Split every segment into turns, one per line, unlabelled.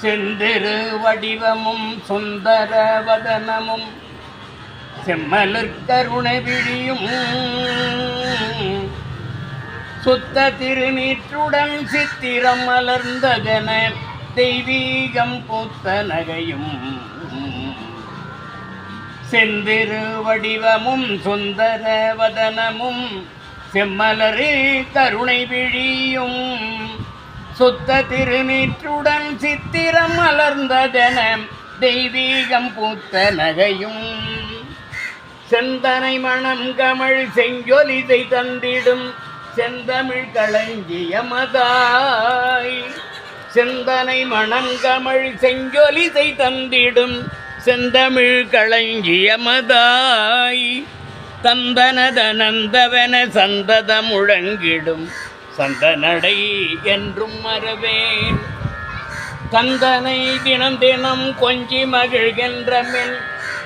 செந்திரு வடிவமும் சுந்தர வதனமும் செம்மலர் விழியும் சுத்த திருநீற்றுடன் சித்திரம் மலர்ந்ததென தெய்வீகம் பூத்த நகையும். செந்திரு வடிவமும் சுந்தர வதனமும் செம்மலரு கருணை விழியும். சுத்த திருநீற்றுடன் சித்திரம் மலர்ந்ததென தெய்வீகம் பூத்த நகையும். செந்தனை மணம் கமழ் செஞ்சொலிதை தந்திடும் செந்தமிழ் களஞ்சியமதாய் செந்தனை மணம் மணங்கமழ் செஞ்சொலிதை தந்திடும் செந்தமிழ் களஞ்சியமதாய் தந்தனத நந்தவன சந்தத முழங்கிடும் சந்தனடை என்றும் மறவேன். தந்தனை தினம் தினம் கொஞ்சி மகிழ்கின்ற மின்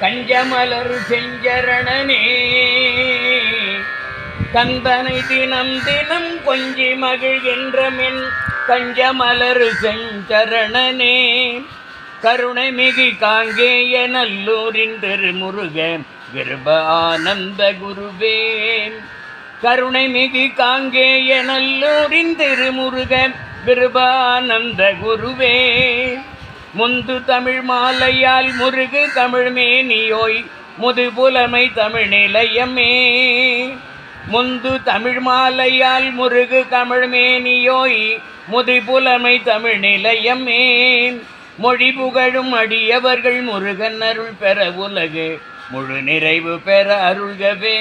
கஞ்சமலர் செஞ்சரணனே. கந்தனை தினம் தினம் கொஞ்சி மகிழ்கின்ற மின் கஞ்சமலர் செஞ்சரணனே. கருணை மிகு காங்கேய நல்லூரின் திருமுருகன் கிருப ஆனந்த குருவேன் கருணை மிகு காங்கேய நல்லூரின் திருமுருக கிருபானந்த குருவே. முந்து தமிழ் மாலையால் முருகு தமிழ் மேனியோய் முது புலமை தமிழ் நிலையமே. முந்து தமிழ் மாலையால் முருகு தமிழ் மேனியோய் முது புலமை தமிழ் நிலையமே. மொழி புகழும் அடியவர்கள் முருகன் அருள் பெற உலகு முழு நிறைவு பெற அருள்கவே.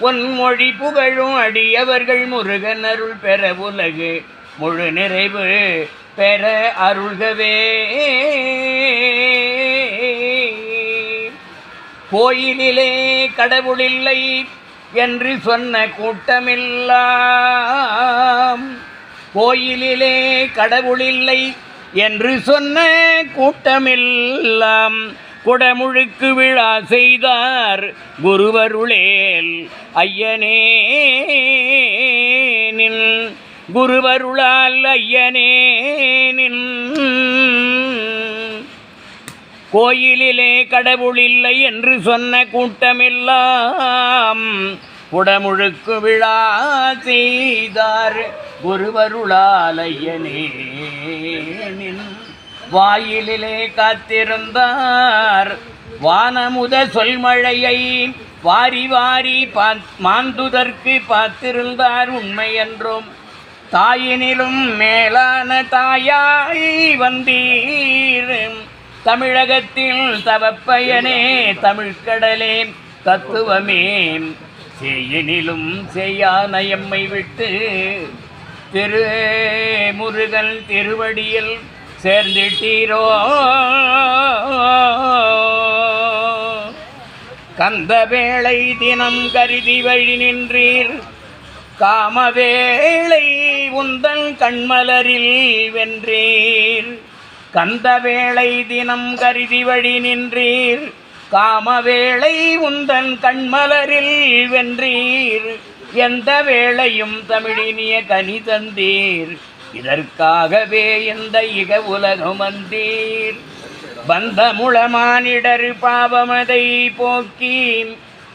பொன்மொழி புகழும் அடியவர்கள் முருகன் அருள் பெற உலகு. முழு நிறைவு பெற அருள்கவே. கோயிலிலே கடவுளில்லை என்று சொன்ன கூட்டமில்லாம். கோயிலிலே கடவுளில்லை என்று சொன்ன கூட்டமெல்லாம். குடமுழுக்கு விழா செய்தார் குருவருளேல். ஐயனே நின் குருவருளால் ஐயனே நின் கோயிலிலே கடவுளில்லை என்று சொன்ன கூட்டமெல்லாம் குடமுழுக்கு விழா செய்தார் குருவருளாலையனே நின் வாயிலிலே காத்திருந்தார். வானமுத சொல்மழையை வாரி வாரி பாத் மாந்துதற்கு பார்த்திருந்தார் உண்மை என்றும் தாயினிலும் மேலான தாயாய் வந்தீர். தமிழகத்தில் தவப்பயனே தமிழ்கடலே தத்துவமே. செய்யினிலும் செய்யான எம்மை விட்டு திரு முருகன் திருவடியில் சேர்ந்திட்டீரோ? கந்த வேளை தினம் கருதி வழி நின்றீர். காமவேளை உந்தன் கண்மலரில் வென்றீர். கந்த வேளை தினம் கருதி வழி நின்றீர். காமவேளை உந்தன் கண்மலரில் வென்றீர். எந்த வேளையும் தமிழினிய கனி தந்தீர். இதற்காகவே இந்த இக உலகம் வந்தீர் பந்த முளமானிடர் பாவமதை போக்கி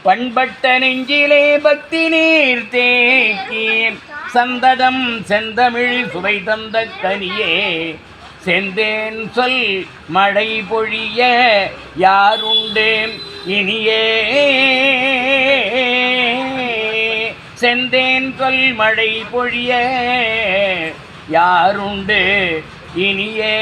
பண்பட்ட நெஞ்சிலே பக்தி நீர் தேக்கி சந்ததம் செந்தமிழ் சுவை தந்த கனியே. செந்தேன் சொல் மழை பொழிய யாருண்டேன் இனியே. செந்தேன் சொல் மழை பொழிய யாருண்டு? இனியே